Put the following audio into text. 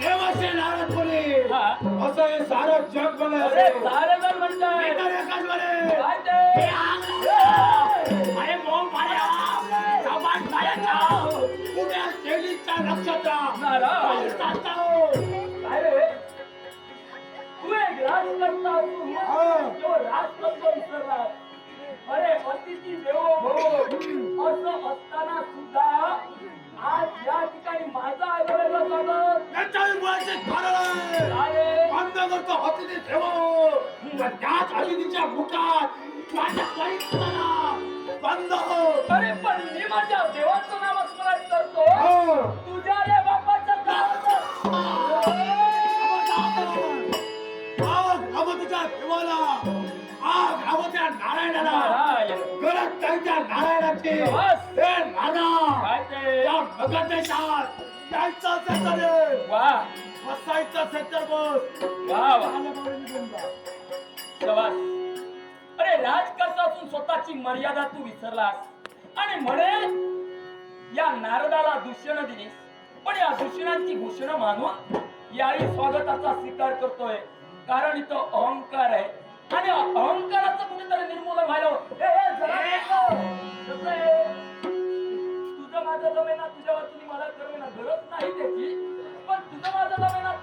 देवाचे नारद मुनी हा. असं हे सारं जग अरे बनायचं सारे जण म्हणताय मी तर एकच म्हणे काय हे ते आग- अरे मोह मार्या सामान मायाचा उद्या शेलीचा नक्षत्र नारायण. पाकिस्तानचा हो. काय रे तू एक राजकर्ता असून हा. तो राजकर्ता विसरला अरे अतिथी देवो भव असं असताना सुद्धा बंद करतो अतिथी ठेव. त्याच मुखात माझ्या परिस्थितीला बंद हो. अरे पण मी माझ्या देवाचं नामस्मरण करतो. हो. तुझ्या रे बापाचं नाव आग भगवतीच्या देवाला. आग भगवत्या नारायणाला. नारायण. गरज त्या नारायणाची बस. हे नाना. भगत देशात यायचं असेल तर ये. वा. बसायचं असेल तर बस. वा वा. निघून जा. अरे राजकर्ता असून स्वतःची मर्यादा तू विसरलास. आणि म्हणे या नारदाला दूषण दिलीस. पण या दूषणांची घोषण मानून याही स्वागताचा स्वीकार करतोय. कारण इथं अहंकार आहे. आणि अहंकाराचं দেখি पण तुझं माझं जमेना